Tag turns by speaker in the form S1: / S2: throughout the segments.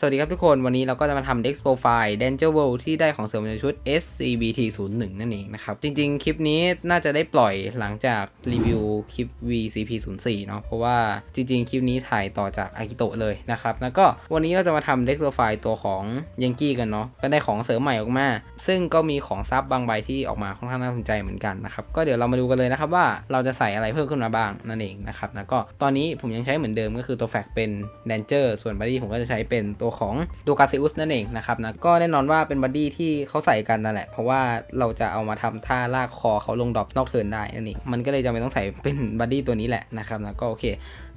S1: สวัสดีครับทุกคน วันนี้เราก็จะมาทำ Dex Profile Danger World ที่ได้ของเสริมในชุด SCBT 0 1 นั่นเองนะครับ จริงๆ คลิปนี้น่าจะได้ปล่อยหลังจากรีวิวคลิป VCP 0 4 เนาะเพราะว่าจริงๆ คลิปนี้ถ่ายต่อจากอากิโตะเลยนะครับ แล้วก็วันนี้เราจะมาทำ Dex Profile ตัวของยังกี้กันเนาะก็ได้ของเสริมใหม่ออกมา ซึ่งก็มีของซับบางใบที่ออกมาค่อนข้างน่าสนใจเหมือนกันนะครับก็เดี๋ยวเรามาดูกันเลยนะครับว่าเราจะใส่อะไรเพิ่มขึ้นมาบ้างนั่นเองนะครับแล้วก็ตอนนี้ผมยังใช้เหมือนเดิมก็คือตัวแฟกเป็น Danger ส่วนบัดดี้ผมก็จะใช้เป็นตัวของดูกาซิอุสนั่นเองนะครับนะก็แน่นอนว่าเป็นบัดดี้ที่เขาใส่กันนั่นแหละ เพราะว่าเราจะเอามาทำท่าลากคอเขาลงดรอปนอกเทิร์นได้นั่นเองมันก็เลยจำเป็นต้องใส่เป็นบัดดี้ตัวนี้แหละนะครับนะก็โอเค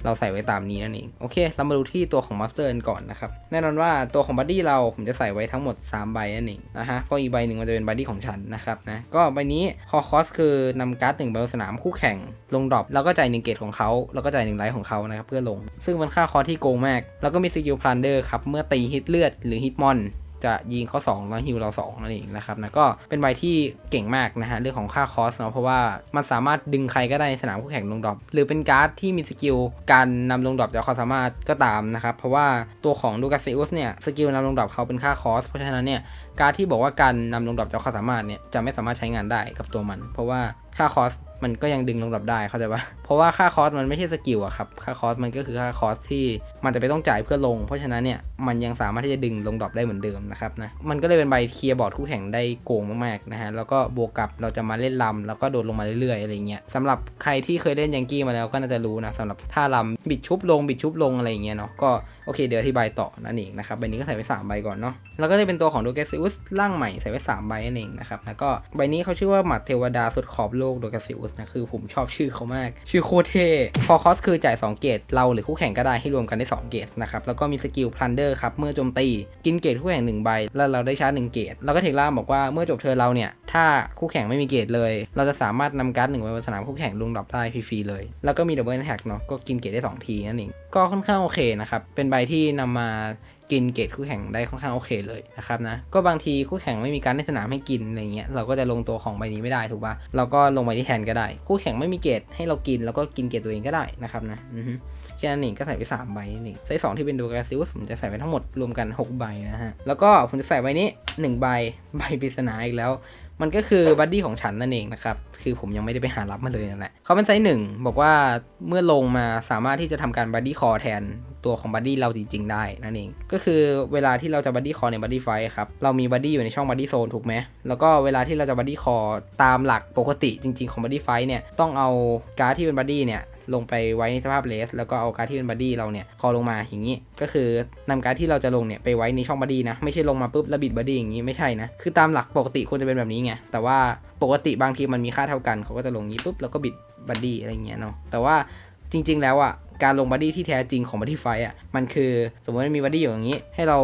S1: เราใส่ไว้ตามนี้นั่นเอง โอเค เรามาดูที่ตัวของมาสเตอร์กันก่อนนะครับ แน่นอนว่าตัวของบัดดี้เราผมจะใส่ไว้ทั้งหมด 3 ใบนั่นเองนะฮะเพราะอีกใบหนึ่งมันจะเป็นบัดดี้ของฉันนะครับนะ ก็ใบนี้คอคอสคือนำการ์ดหนึ่งใบลงสนามคู่แข่ง ลงดรอปแล้วก็จ่ายหนึ่งเกตของเขาแล้วก็จ่ายหนึ่งไลท์ของเขานะครับเพื่อลง ซึ่งเป็นค่าคอสที่โกงมาก แล้วก็มีสกิลพลันเดอร์ครับเมื่อตีฮิตเลือดหรือฮิตมอน จะยิงเขา2แล้วฮิวเรา2นั่นเองนะครับนะก็เป็นใบที่เก่งมากนะฮะเรื่องของค่าคอสเนาะเพราะว่ามันสามารถดึงใครก็ได้ในสนามคู่แข่งลงดรอปหรือเป็นการ์ดที่มีสกิลการนำลงดรอปจากความสามารถก็ตามนะครับเพราะว่าตัวของดูกาซิอุสเนี่ยสกิลนำลงดรอปเขาเป็นค่าคอสเพราะฉะนั้นเนี่ยการดที่บอกว่าการนำลงดรอปจากความสามารถเนี่ยจะไม่สามารถใช้งานได้กับตัวมัน เพราะว่าค่าคอสมันก็ยังดึงลงดรอปได้เข้าใจปะ ราะว่าค่าคอสมันไม่ใช่สกิลอะครับ ค่าคอสมันก็คือค่าคอสที่มันจะไปต้องจ่ายเพื่อลง เพราะฉะนั้นเนี่ยมันยังสามารถที่จะดึงลงดรอปได้เหมือนเดิมนะครับนะ มันก็เลยเป็นใบเคลียร์บอร์ดคู่แข่งได้โกงมากๆนะฮะ แล้วก็บวกกับเราจะมาเล่นลำแล้วก็โดดลงมาเรื่อยๆอะไรเงี้ยสำหรับใครที่เคยเล่นยังกี้มาแล้วก็น่าจะรู้นะสำหรับท่าลำบิดชุบลงบิดชุบลงอะไรเงี้ยเนาะ ก็โอเคเดี๋ยวอธิบายต่อนั่นเองนะครับใบนี้ก็ใส่ไป3ใบก่อนเนาะ แล้วก็จะเป็นตัวของดูแกซิอุสร่างใหม่ใส่ไว้3ใบนั่นเองนะครับ แล้วก็ใบนี้เขาชื่อว่าหมัดเทวดาสุดขอบโลกดูแกซิอุสนะคือผมชอบชื่อเขามากชื่อโคเทพอคอสคือจ่าย 2 เกตเราหรือคู่แข่งก็ได้ให้รวมกันได้ 2 เกตนะครับ แล้วก็มีสกิลพลันเดอร์ครับ เมื่อโจมตี กินเกตคู่แข่ง1ใบ แล้วเราได้ชาร์จ1เกต แล้วก็เทคล่าบอกว่าเมื่อจบเทิร์นเราเนี่ย ถ้าคู่แข่งไม่มีเกตเลย เราจะสามารถนำการ์ดหนึ่งใบบนสนามคู่แข่งลงดรอปได้ฟรีๆเลย แล้วก็มีดับเบิลแท็กเนาะก็กินเกตได้สองทีนั่นเองก็ค่อนข้างโอเคนะครับเป็นใบที่นำมา กินเกตคู่แข่งได้ค่อนข้างโอเคเลยนะครับนะก็บางทีคู่แข่งไม่มีการในสนามให้กินอะไรเงี้ยเราก็จะลงตัวของใบนี้ไม่ได้ถูกปะเราก็ลงไปที่แทนก็ได้ คู่แข่งไม่มีเกตให้เรากินแล้วก็กินเกตตัวเองก็ได้นะครับนะอือฮึแค่นั้นเองก็ใส่ไปสามใบนี่ไซส์สองที่เป็นดูกาซิลผมจะใส่ไปทั้งหมดรวมกันหกใบนะฮะ แล้วก็ผมจะใส่ใบนี้หนึ่งใบ ใบปริศนาอีกแล้ว มันก็คือบัดดี้ของฉันนั่นเองนะครับ คือผมยังไม่ได้ไปหารับมาเลยนั่นแหละเขาเป็นไซส์หนึ่งบอกว่าเมื่อลงมาสามารถที่จะทำการบัดดี้คอแทน ตัวของบัดดี้เราจริง ๆ ได้นั่นเอง ก็คือเวลาที่เราจะบัดดี้คอในบัดดี้ไฟครับ เรามีบัดดี้อยู่ในช่องบัดดี้โซนถูกไหม แล้วก็เวลาที่เราจะบัดดี้คอตามหลักปกติจริง ๆ ของบัดดี้ไฟเนี่ยต้องเอาการ์ดที่เป็นบัดดี้เนี่ยลงไปไว้ในสภาพเลสแล้วก็เอาการ์ดที่เป็นบัดดี้เราเนี่ยคอลงมาอย่างนี้ ก็คือนำการ์ดที่เราจะลงเนี่ยไปไว้ในช่องบัดดี้นะไม่ใช่ลงมาปุ๊บแล้วบิดบัดดี้อย่างนี้ไม่ใช่นะคือตามหลักปกติควรจะเป็นแบบนี้ไงแต่ว่าปกติบางทีมันมีค่าเท่ากันเขาก็จะลงนี้ปุ๊บแล้วก็บิดบัดดี้อะไรเงี้ยเนาะแต่ว่าจริง ๆ แล้วอะ การลงบัดดี้ที่แท้จริงของบัดดี้ไฟอะมันคือสมมติมันมีบัดดี้อยู่อย่างนี้ ให้เรา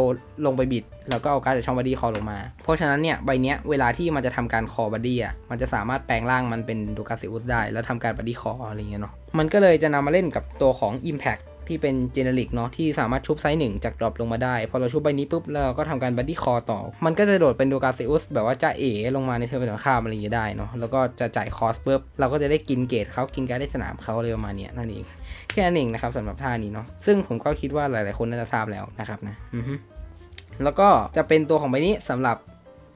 S1: ลงไปบิดแล้วก็เอาการจากช่องบัดดี้คอลงมา เพราะฉะนั้นเนี่ยใบเนี้ยเวลาที่มันจะทำการคอบัดดี้อะมันจะสามารถแปลงร่างมันเป็นดูกาซิอุสได้ แล้วทำการบัดดี้คออะไรเงี้ยเนาะมันก็เลยจะนำมาเล่นกับตัวของ Impact ที่เป็นเจเนริกเนาะที่สามารถชุบไซส์หนึ่งจากดรอปลงมาได้ พอเราชุบใบนี้ปุ๊บแล้วเราก็ทำการบัดดี้คอต่อ มันก็จะโดดเป็นดูกาซิอุสแบบว่าจะเอลงมาในเทอร์เป็นข้ามอะไรอย่างเงี้ยได้เนาะแล้วก็จะจ่ายคอสปุ๊บเราก็จะได้กินเกตเขากินการได้สนามเขาอะไรประมาณเนี้ยนั่นเอง แค่นั้นเองนะครับสำหรับท่านี้เนาะซึ่งผมก็คิดว่าหลาย ๆ คนน่าจะทราบแล้วนะครับนะแล้วก็จะเป็นตัวของใบนี้สำหรับ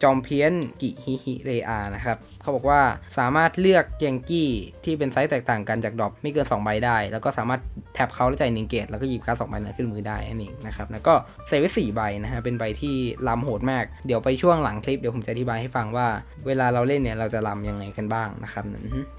S1: จอมเพี้ยนกิฮิฮิเรอานะครับเขาบอกว่าสามารถเลือกเยงกี้ที่เป็นไซส์แตกต่างกันจากดรอปไม่เกิน 2 ใบได้ แล้วก็สามารถแท็บเขาแล้วจ่ายหนึ่งเกตแล้วก็หยิบการ์ดสองใบนั้นขึ้นมือได้นั่นเองนะครับแล้วก็ใส่ไว้4ใบนะฮะเป็นใบที่ล้ำโหดมาก เดี๋ยวไปช่วงหลังคลิปเดี๋ยวผมจะอธิบายให้ฟังว่า เวลาเราเล่นเนี่ยเราจะล้ำยังไงกันบ้างนะครับ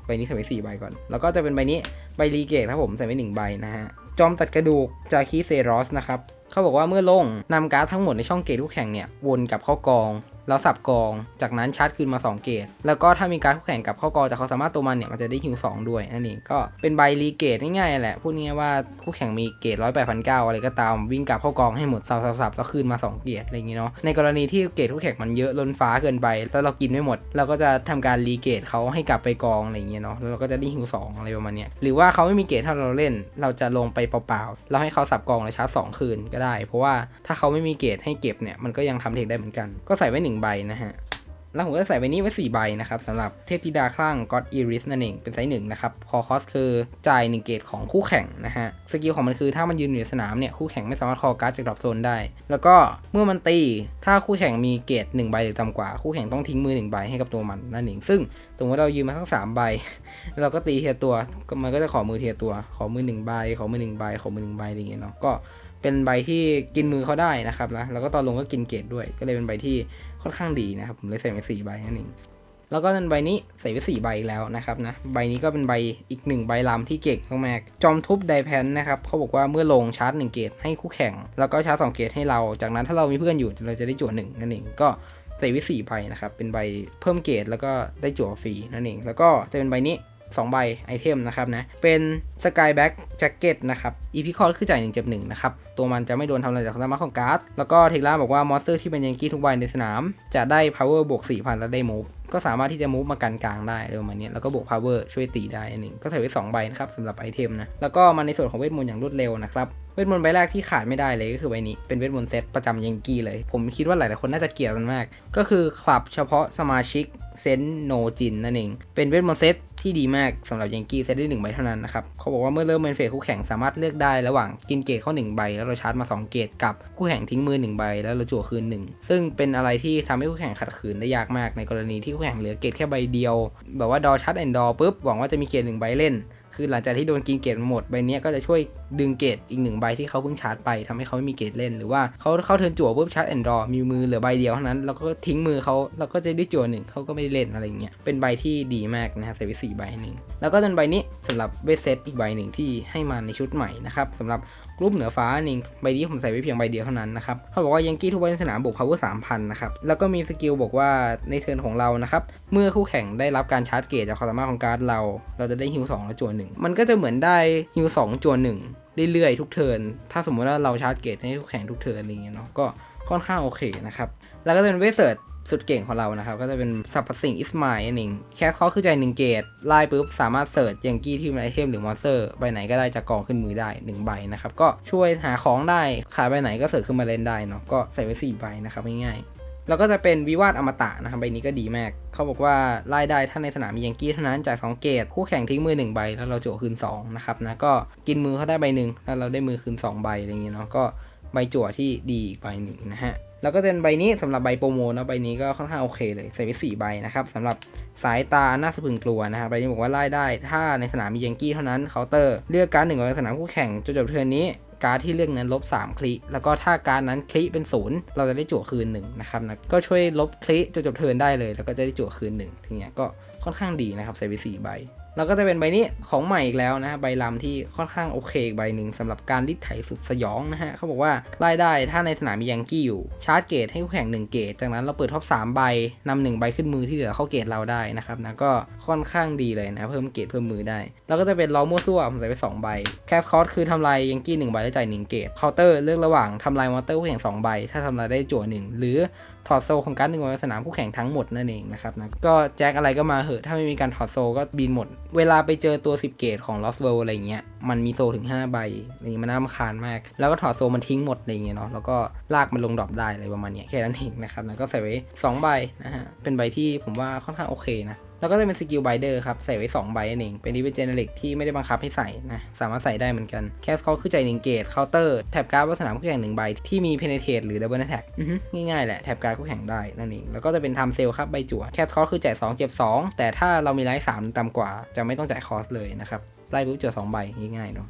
S1: ใบนี้ใส่ไว้4ใบก่อน แล้วก็จะเป็นใบนี้ใบรีเกตครับผมใส่ไว้1ใบนะฮะจอมตัดกระดูกจาคีเซรอสนะครับเขาบอกว่าเมื่อลงนำการ์ดทั้งหมดในช่องเกตคู่แข่งเนี่ยวนกลับเข้ากอง แล้วสับกอง จากนั้นชาร์จคืนมา 2 เกต แล้วก็ถ้ามีการคู่แข่งกับเข้ากองจากเขาสามารถตัวมันเนี่ยมันจะได้ฮิว2ด้วยนั่นเองก็เป็นใบรีเกตง่ายๆแหละพูดง่ายว่าคู่แข่งมีเกตร้อยแปดพันเก้าอะไรก็ตามวิ่งกลับเข้ากองให้หมดสับๆแล้วคืนมา 2 เกตอะไรอย่างงี้เนาะในกรณีที่เกตคู่แข่งมันเยอะล้นฟ้าเกินไป แล้วเรากินไม่หมด เราก็จะทำการรีเกตเขาให้กลับไปกองอะไรอย่างเงี้ยเนาะแล้วเราก็จะได้ฮิวสองอะไรประมาณเนี้ยหรือว่าเขาไม่มีเกตถ้าเราเล่น เราจะลงไปเปล่าๆเราให้เขาสับกองแล้วชาร์จสองคืนก็ได้ เพราะว่าถ้าเขาไม่มีเกตให้เก็บเนี่ยมันก็ยังทำเทคได้เหมือนกันก็ใส่ไว้หนึ่งใบนะฮะ แล้วผมก็ใส่ใบนี้ไว้4ใบนะครับสำหรับเทพธิดาคลั่ง God Iris นั่นเอง เป็นไซส์หนึ่งนะครับ คอคอสคือจ่ายหนึ่งเกตของคู่แข่งนะฮะ สกิลของมันคือถ้ามันยืนอยู่ในสนามเนี่ย คู่แข่งไม่สามารถคอการ์ดจากดรอปโซนได้ แล้วก็เมื่อมันตี ถ้าคู่แข่งมีเกต1ใบหรือต่ำกว่า คู่แข่งต้องทิ้งมือ1ใบให้กับตัวมันนั่นเอง ซึ่งสมมติเรายืนมาทั้งสามใบ เราก็ตีเทียตัวมันก็จะขอมือเทียตัว ขอมือหนึ่งใบ ขอมือหนึ่งใบ ขอมือหนึ่งใบอะไรอย่างเงี้ยเนาะ ก็เป็นใบที่กินมือเขาได้นะครับนะ แล้วก็ตอนลงก็กินเกตด้วย ก็เลยเป็นใบที่ ค่อนข้างดีนะครับ ผมเลยใส่ไปสี่ใบนั่นเองแล้วก็นันใบนี้ใส่ไปสี่ใบอีกแล้วนะครับนะใบนี้ก็เป็นใบอีกหนึ่งใบลำที่เก่งมากๆจอมทุบไดแพนนะครับเขาบอกว่าเมื่อลงชาร์จหนึ่งเกตให้คู่แข่ง แล้วก็ชาร์จสองเกตให้เรา จากนั้นถ้าเรามีเพื่อนอยู่เราจะได้จั่วหนึ่งนั่นเองก็ใส่ไวิสี่ใบนะครับเป็นใบเพิ่มเกตแล้วก็ได้จั่วฟรีนั่นเองแล้วก็จะเป็นใบนี้ 2 ใบไอเทมนะครับนะ เป็น Sky Back Jacket นะครับ EP คอร์คือจ่าย1เจ็บ1นะครับ ตัวมันจะไม่โดนทำอะไรจากสนามของการ์ด แล้วก็เทคล่าบอกว่ามอนสเตอร์ที่เป็นยังกี้ทุกใบในสนาม จะได้ power บวก 4,000 แล้วได้ move ก็สามารถที่จะ move มากันกลางได้ประมาณนี้แล้วก็บวก power ช่วยตีได้อันหนึ่งก็ใส่ไว้ 2 ใบนะครับสำหรับไอเทมนะ แล้วก็มาในส่วนของเวทมนต์อย่างรวดเร็วนะครับเวทมนต์ใบแรกที่ขาดไม่ได้เลยก็คือใบนี้เป็นเวทมนต์เซตประจำยังกี้เลย ผมคิดว่าหลายๆคนน่าจะเกลียดมันมาก ก็คือคลับเฉพาะสมาชิก เซนโนจินนั่นเอง เป็นเวทมนต์เซตที่ดีมากสำหรับยังกี้เซตได้หนึ่งใบเท่านั้นนะครับเขาบอกว่าเมื่อเริ่มเมนเฟสคู่แข่งสามารถเลือกได้ระหว่างกินเกตเข้าหนึ่งใบ แล้วเราชาร์จมา 2 เกตกับคู่แข่งทิ้งมือหนึ่งใบ แล้วเราจั่วคืนหนึ่งซึ่งเป็นอะไรที่ทำให้คู่แข่งขัดขืนได้ยากมากในกรณีที่คู่แข่งเหลือเกตแค่ใบเดียว แบบว่าดอชาร์จแอนดอปุ๊บหวังว่าจะมีเกตหนึ่งใบเล่น คือหลังจากที่โดนกินเกตหมดใบนี้ก็จะช่วยดึงเกตอีกหนึ่งใบที่เขาเพิ่งชาร์จไปทำให้เขาไม่มีเกตเล่นหรือว่าเขาเข้าเทิร์นจั่วปุ๊บชาร์จแอนดรอมีมือเหลือใบเดียวเท่านั้นแล้วก็ทิ้งมือเขาเราก็จะได้จั่วหนึ่งเขาก็ไม่ได้เล่นอะไรเงี้ยเป็นใบที่ดีมากนะครับใส่ไปสี่ใบหนึ่งแล้วก็เป็นใบนี้สำหรับเวทเซตอีกใบหนึ่งที่ให้มาในชุดใหม่นะครับสำหรับ รุ๊ปเหนือฟ้านี่ใบนี้ผมใส่ไว้เพียงใบเดียวเท่านั้นนะครับเขาบอกว่ายังกี้ทุกใบในสนามบวก power 3,000นะครับแล้วก็มีสกิลบอกว่าในเทิร์นของเรานะครับเมื่อคู่แข่งได้รับการชาร์จเกตจากความสามารถของการ์ดเรา เราจะได้ฮิว2แล้วจั่วหนึ่งมันก็จะเหมือนได้ฮิว2จั่วหนึ่งเรื่อยๆทุกเทิร์นถ้าสมมติว่าเราชาร์จเกตให้คู่แข่งทุกเทิร์นอะไรเงี้ยเนาะก็ค่อนข้างโอเคนะครับแล้วก็จะเป็นเวสเซิร์ด สุดเก่งของเรานะครับ ก็จะเป็นสับประสิ่งอิสมายนั่นเองแค่เขาคือใจหนึ่งเกตไล่ปุ๊บสามารถเสิร์ชยังกี้ที่มีไอเทมหรือมอนสเตอร์ใบไหนก็ได้จากกองขึ้นมือได้ 1 ใบนะครับ ก็ช่วยหาของได้ขายใบไหนก็เสิร์ชขึ้นมาเล่นได้เนาะก็ใส่ไว้4ใบนะครับง่ายๆแล้วก็จะเป็นวิวาทอมตะนะครับใบนี้ก็ดีมากเขาบอกว่าไล่ได้ถ้าในสนามมียังกี้เท่านั้นจ่าย2เกตคู่แข่งทิ้งมือ 1 ใบ แล้วเราโจวคืน2นะครับนะก็กินมือเขาได้ใบหนึ่งแล้วเราได้มือคืน2ใบอะไรเงี้ยเนาะก็ใบจั่วที่ดีอีกใบหนึ่งนะฮะ แล้วก็เป็นใบนี้สำหรับใบโปรโมนะใบนี้ก็ค่อนข้างโอเคเลยใส่ไว้4ใบนะครับสำหรับสายตาน่าสะพึงกลัวนะครับใบนี้บอกว่าไล่ได้ ถ้าในสนามมียังกี้เท่านั้นเคาน์เตอร์เลือกการ์ดหนึ่งในสนามคู่แข่งจนจบเทิร์นนี้การ์ดที่เลือกนั้นลบ 3 คลิ แล้วก็ถ้าการ์ดนั้นคลิเป็นศูนย์เราจะได้จั่วคืนหนึ่งนะครับนะก็ช่วยลบคลิจนจบเทิร์นได้เลย แล้วก็จะได้จั่วคืนหนึ่งทีเนี้ยก็ค่อนข้างดีนะครับใส่ไปสี่ใบ แล้วก็จะเป็นใบนี้ของใหม่อีกแล้วนะฮะใบลำที่ค่อนข้างโอเคอีกใบหนึ่งสำหรับการลิดไถสุดสยองนะฮะเขาบอกว่าไล่ได้ถ้าในสนามมียังกี้อยู่ ชาร์จเกตให้คู่แข่ง1เกต จากนั้นเราเปิดท็อป3ใบนำหนึ่งใบขึ้นมือที่เหลือเข้าเกตเราได้นะครับนะก็ค่อนข้างดีเลยนะเพิ่มเกตเพิ่มมือได้ แล้วก็จะเป็นล้อมั่วซั่วผมใส่ไป2ใบแคสคอร์สคือทำลายยังกี้1ใบแล้วจ่าย1เกตเคาน์เตอร์เลือกระหว่างทำลายมอนเตอร์คู่แข่ง2ใบถ้าทำลายได้จั่วหนึ่งหรือ ถอดโซของการ์ดหนึ่งในสนามคู่แข่งทั้งหมดนั่นเองนะครับนะก็แจ็คอะไรก็มาเหอะถ้าไม่มีการถอดโซก็บินหมด เวลาไปเจอตัว 10 เกตของ Lost World อะไรเงี้ยมันมีโซถึง 5 ใบนี่มันน่ารำคาญมาก แล้วก็ถอดโซมันทิ้งหมดอะไรเงี้ยเนาะแล้วก็ลากมันลงดรอปได้อะไรประมาณเนี้ยแค่นั้นเองนะครับนะก็ใส่ไว้2ใบนะฮะเป็นใบที่ผมว่าค่อนข้างโอเคนะ แล้วก็จะเป็นสกิลไบเดอร์ครับ ใส่ไว้ 2 ใบนั่นเอง เป็นดีเวเจเนริกที่ไม่ได้บังคับให้ใส่นะ สามารถใส่ได้เหมือนกัน แคสเขาคือใจหนึ่งเกตเคาน์เตอร์แท็บการ์ดบนสนามคู่แข่งหนึ่งใบ ที่มีเพเนเท e หรือดับเบิลแท็กง่ายๆแหละ แท็บการ์ดคู่แข่งได้นั่นเอง แล้วก็จะเป็นทำเซลครับใบจั่วแคสเขาคือจ่าย2เก็บ 2 แต่ถ้าเรามีไลท์3ต่ำกว่า จะไม่ต้องจ่ายคอสเลยนะครับไล่ปุ๊บเจอ2ใบง่ายๆเนาะ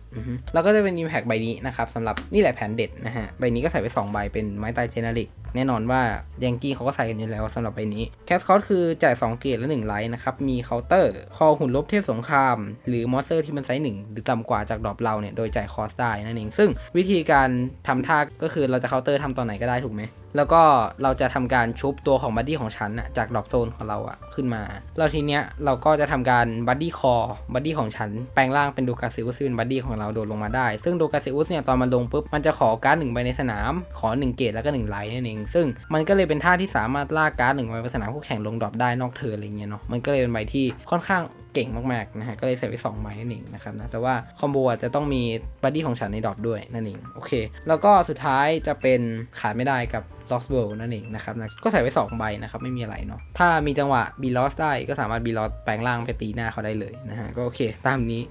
S1: แล้วก็จะเป็น Impact ใบนี้นะครับสำหรับนี่แหละแผนเด็ดนะฮะ ใบนี้ก็ใส่ไป 2 ใบเป็นไม้ตายเจเนริก แน่นอนว่ายังกี้เขาก็ใส่กันอยู่แล้วสำหรับใบนี้แคสคอร์คือจ่าย 2 เกรดและ 1 ไลท์นะครับ มีเคาน์เตอร์ คอหุ่นลบเทพสงคราม หรือมอสเตอร์ที่มันไซส์หนึ่งหรือต่ำกว่าจากดรอปเราเนี่ยโดยจ่ายคอสได้นั่นเองซึ่งวิธีการทำท่าก็คือเราจะเคาน์เตอร์ทำตอนไหนก็ได้ถูกไหม แล้วก็เราจะทำการชุบตัวของบัดดี้ของฉันอะจากดรอปโซนของเราอะขึ้นมา แล้วทีเนี้ยเราก็จะทำการบัดดี้คอบัดดี้ของฉัน แปลงร่างเป็นดูกาซิอุสเป็นบัดดี้ของเราโดดลงมาได้ ซึ่งดูกาซิอุสเนี่ยตอนมันลงปุ๊บมันจะขอการ์ดหนึ่งใบในสนาม ขอหนึ่งเกตแล้วก็หนึ่งไลท์นั่นเอง ซึ่งมันก็เลยเป็นท่าที่สามารถลากการ์ดหนึ่งใบไปสนามคู่แข่งลงดรอปได้นอกเทิร์นอะไรเงี้ยเนาะมันก็เลยเป็นใบที่ค่อนข้าง เก่งมากๆนะฮะก็เลยใส่ไว้2ใบนั่นเองนะครับนะแต่ว่าคอมโบจะต้องมีบัดดี้ของฉันในดอปด้วยนั่นเองโอเค แล้วก็สุดท้ายจะเป็นขาดไม่ได้กับ Lost World นั่นเองนะครับนะก็ใส่ไว้ 2 ใบนะครับ ไม่มีอะไรเนาะถ้ามีจังหวะ b ีลอสได้ก็สามารถ b ีลอสแปลงร่างไปตีหน้าเขาได้เลยนะฮะก็โอเคตามนี้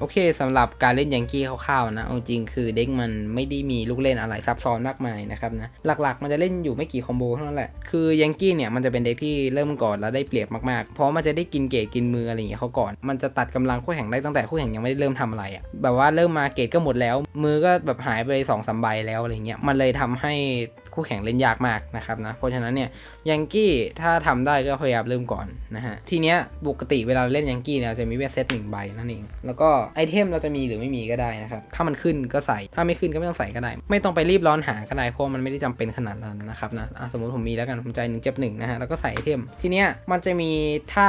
S1: โอเคสำหรับการเล่นยังกี้คร่าวๆนะเอาจริงคือเด็กมันไม่ได้มีลูกเล่นอะไรซับซ้อนมากมายนะครับนะหลักๆ มันจะเล่นอยู่ไม่กี่คอมโบเท่านั้นแหละคือยังกี้เนี่ยมันจะเป็นเด็กที่เริ่มก่อนแล้วได้เปรียบมากๆ เพราะมันจะได้กินเกรดกินมืออะไรอย่างเงี้ยเขาก่อน มันจะตัดกำลังคู่แข่งได้ตั้งแต่คู่แข่งยังไม่ได้เริ่มทำอะไรอะ่ะแบบว่าเริ่มมาเกรดก็หมดแล้ว มือก็แบบหายไป2อสใบแล้วอะไรเงี้ยมันเลยทำให้ คู่แข่งเล่นยากมากนะครับนะ เพราะฉะนั้นเนี่ยยังกี้ถ้าทำได้ก็พยายามเริ่มก่อนนะฮะ ทีเนี้ยปกติเวลาเล่นยังกี้เนี่ยจะมีเวทเซตหนึ่งใบนั่นเอง แล้วก็ไอเทมเราจะมีหรือไม่มีก็ได้นะครับ ถ้ามันขึ้นก็ใส่ ถ้าไม่ขึ้นก็ไม่ต้องใส่ก็ได้ ไม่ต้องไปรีบร้อนหาก็ได้เพราะมันไม่ได้จำเป็นขนาดนั้นนะครับนะอะสมมติผมมีแล้วกันผมใจหนึ่งเจ็บหนึ่งนะฮะ แล้วก็ใส่ไอเทม ทีเนี้ยมันจะมีท่า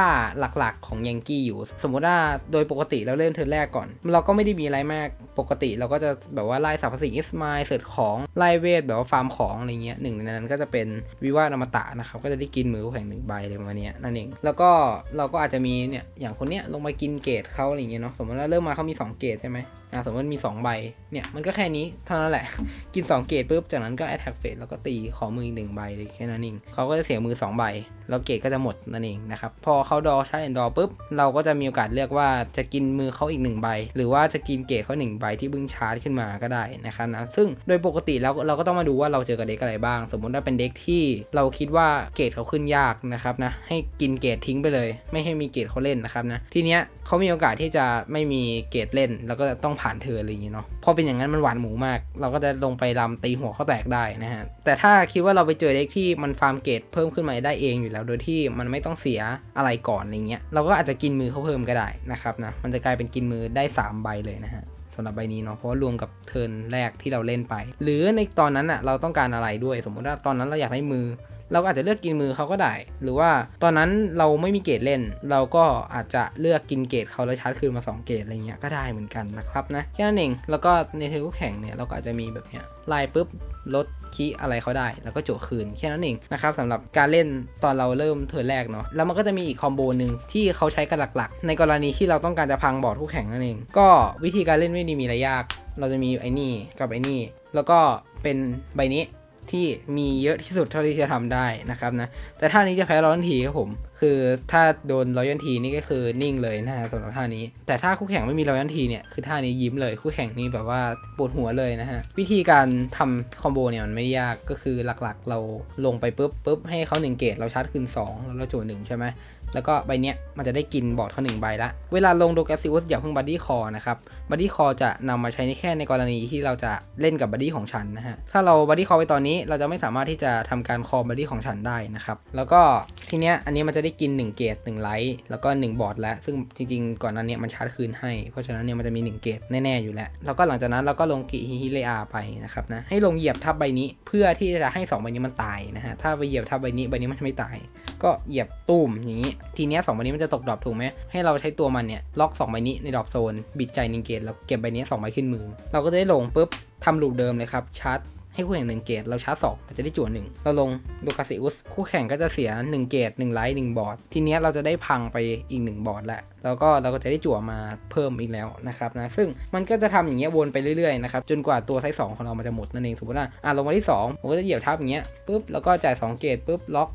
S1: หลักๆของยังกี้อยู่ สมมติว่าโดยปกติเราเริ่มเทิร์นแรกก่อน เราก็ไม่ได้มีอะไรมาก ปกติเราก็จะแบบว่าไล่สรรพสิ่งอิสมาเสิร์ชของไล่เวทแบบว่าฟาร์มของอะไรเงี้ยหนึ่งในนั้นก็จะเป็นวิวาทอมตะนะครับก็จะได้กินหมือแข่งหนึ่งใบอะไรประมาณนี้นั่นเองแล้วก็เราก็อาจจะมีเนี่ยอย่างคนเนี้ยลงมากินเกตเขาอะไรเงี้ยเนาะสมมติว่าเริ่มมาเขามี 2 เกตใช่ไหม อ่าสมมติมี2ใบเนี่ยมันก็แค่นี้เท่านั้นแหละ กิน 2 เกรดปุ๊บจากนั้นก็ attack phase แล้วก็ตีขอมืออีกหนึ่งใบเลยแค่นั้นเองเขาก็จะเสียมือ 2 ใบ แล้วเกรดก็จะหมดนั่นเองนะครับพอเขาดอใช้แอนดอปุ๊บเราก็จะมีโอกาสเลือกว่าจะกินมือเขาอีก 1 ใบ หรือว่าจะกินเกรดเขา1ใบที่บึ้งชาร์จขึ้นมาก็ได้นะครับนะซึ่งโดยปกติแล้วเราก็ต้องมาดูว่าเราเจอกับเด็กอะไรบ้าง สมมติว่าเป็นเด็กที่เราคิดว่าเกรดเขาขึ้นยากนะครับนะให้กินเกรดทิ้งไปเลย ไม่ให้มีเกรดเขาเล่นนะครับนะทีเนี้ย เขามีโอกาสที่จะไม่มีเกรดเล่น แล้วก็ต้องผ่านเธออะไรอย่างเงี้ยเนาะพอเป็นอย่างนั้นมันหวานหมูมาก เราก็จะลงไปลำตีหัวเขาแตกได้นะฮะ แต่ถ้าคิดว่าเราไปเจอเด็กที่มันฟาร์มเกรดเพิ่มขึ้นมาได้เองอยู่แล้ว โดยที่มันไม่ต้องเสียอะไรก่อนอะไรเงี้ย เราก็อาจจะกินมือเขาเพิ่มก็ได้นะครับนะ มันจะกลายเป็นกินมือได้ 3 ใบเลยนะฮะสำหรับใบนี้เนาะเพราะรวมกับเทิร์นแรกที่เราเล่นไป หรือในตอนนั้นอะเราต้องการอะไรด้วย สมมุติว่าตอนนั้นเราอยากได้มือ เราก็อาจจะเลือกกินมือเขาก็ได้ หรือว่าตอนนั้นเราไม่มีเกรดเล่น เราก็อาจจะเลือกกินเกรดเขาแล้วชาร์จคืนมา 2 เกรดอะไรเงี้ยก็ได้เหมือนกันนะครับนะแค่นั้นเองแล้วก็ในเทอร์คู่แข่งเนี่ยเราก็อาจจะมีแบบเนี้ยไล่ปุ๊บลดคีอะไรเขาได้ แล้วก็โจคืนแค่นั้นเองนะครับสำหรับการเล่นตอนเราเริ่มเทิร์นแรกเนาะแล้วมันก็จะมีอีกคอมโบหนึ่งที่เขาใช้กันหลักๆ ในกรณีที่เราต้องการจะพังบอร์ดคู่แข่งนั่นเอง ก็วิธีการเล่นไม่ได้มีอะไรยาก เราจะมีไอ้นี่กับไอ้นี่ แล้วก็เป็นใบนี้ ที่มีเยอะที่สุดเท่าที่จะทำได้นะครับนะ แต่ท่านี้จะแพ้ร้อยทีครับผม คือถ้าโดนร้อยทีนี่ก็คือนิ่งเลยนะฮะสำหรับท่านี้ แต่ถ้าคู่แข่งไม่มีร้อยทีเนี่ยคือท่านี้ยิ้มเลยคู่แข่งนี่แบบว่าปวดหัวเลยนะฮะวิธีการทำคอมโบเนี่ยมันไม่ยากก็คือหลักๆ เราลงไปปุ๊บปุ๊บให้เขา1เกตเราชาร์จคืน2แล้วเราโจหนึ่งใช่ไหม แล้วก็ใบเนี้ยมันจะได้กินบอร์ดเขาหนึ่งใบละ เวลาลงโดกาซิอุสอย่าเพิ่งบัดดี้คอนะครับ บัดดี้คอจะนำมาใช้ในแค่ในกรณีที่เราจะเล่นกับบัดดี้ของฉันนะฮะ ถ้าเราบัดดี้คอไปตอนนี้เราจะไม่สามารถที่จะทำการคอบัดดี้ของฉันได้นะครับ แล้วก็ทีเนี้ยอันนี้มันจะได้กิน 1 เกต1ไลท์แล้วก็ 1 บอร์ดแล้ว ซึ่งจริงๆ ก่อนนั้นเนี่ยมันชาร์จคืนให้ เพราะฉะนั้นเนี่ยมันจะมี 1 เกตแน่ๆอยู่แล้ว แล้วก็หลังจากนั้นเราก็ลงกิฮิฮิเลอาไปนะครับนะ ให้ลงเหยียบทับใบนี้เพื่อที่จะให้สองใบนี้มันตายนะฮะ ถ้าไปเหยียบทับใบนี้ใบนี้มันจะไม่ตาย ก็เหยียบตุ้มอย่างนี้ทีเนี้ยสองใบนี้มันจะตกดรอปถูกไหมให้เราใช้ตัวมันเนี่ยล็อก2ใบนี้ในดรอปโซน บิดใจนิงเกตแล้วเก็บใบนี้2ใบขึ้นมือ เราก็จะได้ลงปุ๊บทำลูปเดิมเลยครับชาร์จให้คู่แข่งหนึ่งเกตเราชาร์จสองเราจะได้จั่วหนึ่งเราลงดูกาซิอุสคู่แข่งก็จะเสีย 1 เกต1ไลท์1บอร์ดทีเนี้ยเราจะได้พังไปอีก 1 บอร์ดแล้วแล้วก็เราก็จะได้จั่วมาเพิ่มอีกแล้วนะครับนะซึ่งมันก็จะทำอย่างเงี้ยวนไปเรื่อยๆนะครับจนกว่าตัวไซส์สองของเรามันจะหมดนั่นเองสมมติว่าอะลงมาที่2ผมก็จะเหยียบทับอย่างเงี้ยปุ๊บแล้วก็จ่าย2เกตปุ๊บล็อก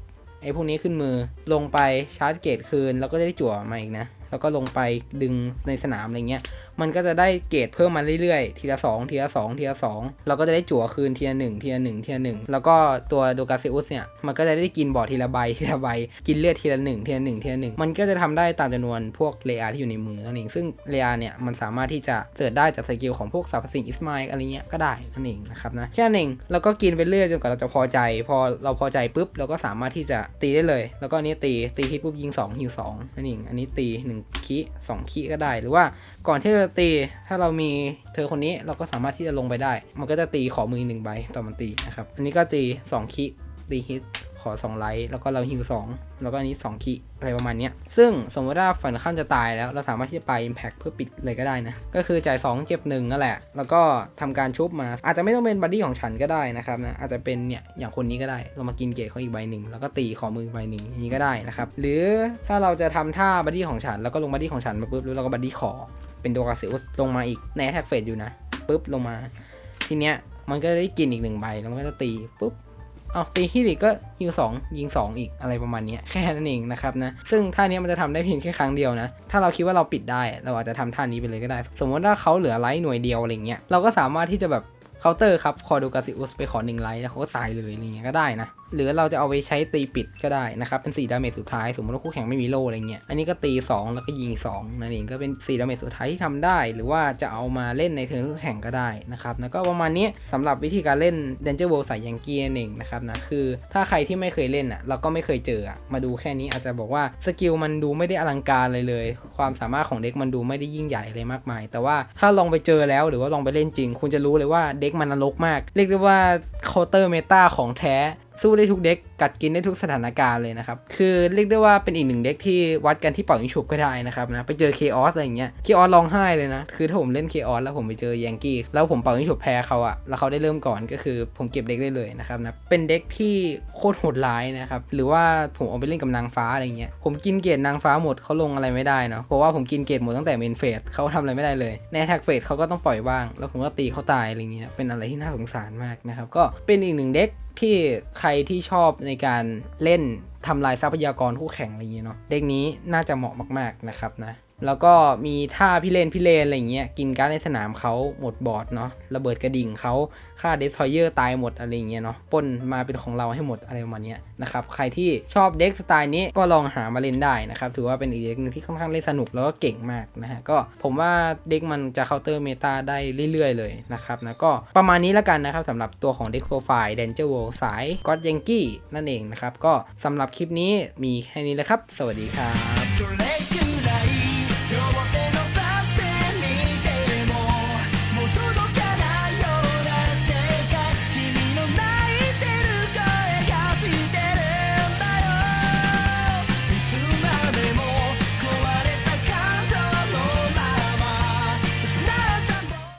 S1: ไอ้พวกนี้ขึ้นมือลงไปชาร์จเกตคืน แล้วก็จะได้จั่วมาอีกนะแล้วก็ลงไปดึงในสนามอะไรเงี้ย มันก็จะได้เกรดเพิ่มมาเรื่อยๆ ทีละ 2 ทีละ 2 ทีละ 2 เราก็จะได้จั่วคืนทีละ1ทีละ1ทีละ1แล้วก็ตัวโดกาเซอุสเนี่ย มันก็จะได้กินบอดทีละใบทีละใบ กินเลือดทีละ1ทีละ1ทีละ1มันก็จะทำได้ตามจำนวนพวกเลอาที่อยู่ในมือนั่นเอง ซึ่งเลอาเนี่ยมันสามารถที่จะเสิร์ชได้จากสกิลของพวกสรรพสิ่งอิสมาอะไรเงี้ยก็ได้นั่นเองนะครับนะ แค่นั้นเองแล้วก็กินไปเรื่อยจนกว่าเราจะพอใจ พอเราพอใจปุ๊บเราก็สามารถที่จะตีได้เลย แล้วก็อันนี้ตีตีฮิตปุ๊บยิง2ฮิว2นั่นเองอันนี้ตี1คี2คีก็ได้ หรือว่าก่อนที่จะตีถ้าเรามีเธอคนนี้เราก็สามารถที่จะลงไปได้ มันก็จะตีขอมือหนึ่งใบต่อมันตีนะครับ อันนี้ก็ตี2คีตีฮิต อ2ไลท์แล้วก็เราฮิว2แล้วก็อันนี้2คีอะไรประมาณนี้ซึ่งสมมติว่าฝั่งข้ามจะตายแล้วเราสามารถที่จะไป Impact เพื่อปิดเลยก็ได้นะ ก็คือจ่าย 2 เจ็บ1นั่นแหละ แล้วก็ทำการชุบมา อาจจะไม่ต้องเป็นบัดดี้ของฉันก็ได้นะครับนะอาจจะเป็นเนี่ยอย่างคนนี้ก็ได้ เรามากินเกรดเขาอีกใบหนึ่งแล้วก็ตีขอมือใบหนึ่งอย่างนี้ก็ได้นะครับหรือถ้าเราจะทำท่าบัดดี้ของฉัน แล้วก็ลงบัดดี้ของฉันมาปุ๊บแล้วเราก็บัดดี้ขอเป็นโดกาซิอุสลงมาอีกในแท็กเฟสอยู่นะปุ๊บลงมา ทีเนี้ยมันก็ได้กินอีกหนึ่งใบแล้วมันก็จะตีปุ๊บ เอาตีฮิริก็ยิงสองยิงสองอีกอะไรประมาณนี้แค่นั้นเองนะครับนะซึ่งท่านี้มันจะทำได้เพียงแค่ครั้งเดียวนะ ถ้าเราคิดว่าเราปิดได้ เราอาจจะทำท่านี้ไปเลยก็ได้ สมมติว่าเขาเหลือไลท์หน่วยเดียวอะไรเงี้ยเราก็สามารถที่จะแบบเคาน์เตอร์ครับคอดูกาซิอุสไปขอหนึ่งไลท์แล้วเขาก็ตายเลยอะไรเงี้ยก็ได้นะ หรือเราจะเอาไปใช้ตีปิดก็ได้นะครับ เป็น4ดาเมจสุดท้ายสมมติว่าคู่แข่งไม่มีโล่อะไรเงี้ยอันนี้ก็ตี 2 แล้วก็ยิง2นั่นเองก็เป็น4ดาเมจสุดท้ายที่ทำได้ หรือว่าจะเอามาเล่นในเทิร์นคู่แข่งก็ได้นะครับแล้วก็ประมาณนี้สำหรับวิธีการเล่น Danger World ใส่ยังเกียร์เองนะครับนะคือถ้าใครที่ไม่เคยเล่นอะเราก็ไม่เคยเจออะมาดูแค่นี้อาจจะบอกว่าสกิลมันดูไม่ได้อลังการเลยเลย ความสามารถของเด็กมันดูไม่ได้ยิ่งใหญ่อะไรมากมาย แต่ว่าถ้าลองไปเจอแล้วหรือว่าลองไปเล่นจริง คุณจะรู้เลยว่าเด็กมันนรกมาก เรียกได้ว่าคเตอร์เมตาของแท้ สู้ได้ทุกเด็กกัดกินได้ทุกสถานการณ์เลยนะครับ คือเรียกได้ว่าเป็นอีกหนึ่งเด็กที่วัดกันที่เป่ายิงฉุบก็ได้นะครับนะไปเจอเคออสอะไรอย่างเงี้ยเคออสร้องไห้เลยนะ คือถ้าผมเล่นเคออสแล้วผมไปเจอยังกี้แล้วผมเป่ายิงฉุบแพ้เขาอะแล้วเขาได้เริ่มก่อนก็คือผมเก็บเด็กได้เลยนะครับนะเป็นเด็กที่โคตรโหดร้ายนะครับหรือว่าผมเอาไปเล่นกับนางฟ้าอะไรเงี้ยผมกินเกรดนางฟ้าหมดเขาลงอะไรไม่ได้เนาะเพราะว่าผมกินเกรดหมดตั้งแต่เมนเฟสเขาทำอะไรไม่ได้เลยในแท็กเฟสเขาก็ต้องปล่อยว่าง แล้วผมก็ตีเขาตายอะไรเงี้ยเป็นอะไรที่น่าสงสารมากนะครับก็เป็นอีกหนึ่งเด็ก ที่ใครที่ชอบในการเล่นทำลายทรัพยากรคู่แข่งอะไรอย่างเงี้ยเนาะเด็กนี้น่าจะเหมาะมาก ๆนะครับนะ แล้วก็มีท่าพี่เลนพี่เลนอะไรเงี้ยกินการดในสนามเขาหมดบอร์ดเนาะระเบิดกระดิ่งเขาฆ่าเดสทอยเยอร์ตายหมดอะไรเงี้ยเนาะป้นมาเป็นของเราให้หมดอะไรประมาณเนี้ยนะครับใครที่ชอบเด็กสไตล์นี้ก็ลองหามาเล่นได้นะครับถือว่าเป็นอีกเด็กนึงที่ค่อนข้างเล่นสนุกแล้วก็เก่งมากนะฮะก็ผมว่าเด็กมันจะเคาน์เตอร์เมตาได้เรื่อย ๆ เลยนะครับนะก็ประมาณนี้แล้วกันนะครับสำหรับตัวของเด็กโปรไฟล์ Danger World สาย God Yankee นั่นเองนะครับก็สำหรับคลิปนี้มีแค่นี้เลยครับ สวัสดีครับ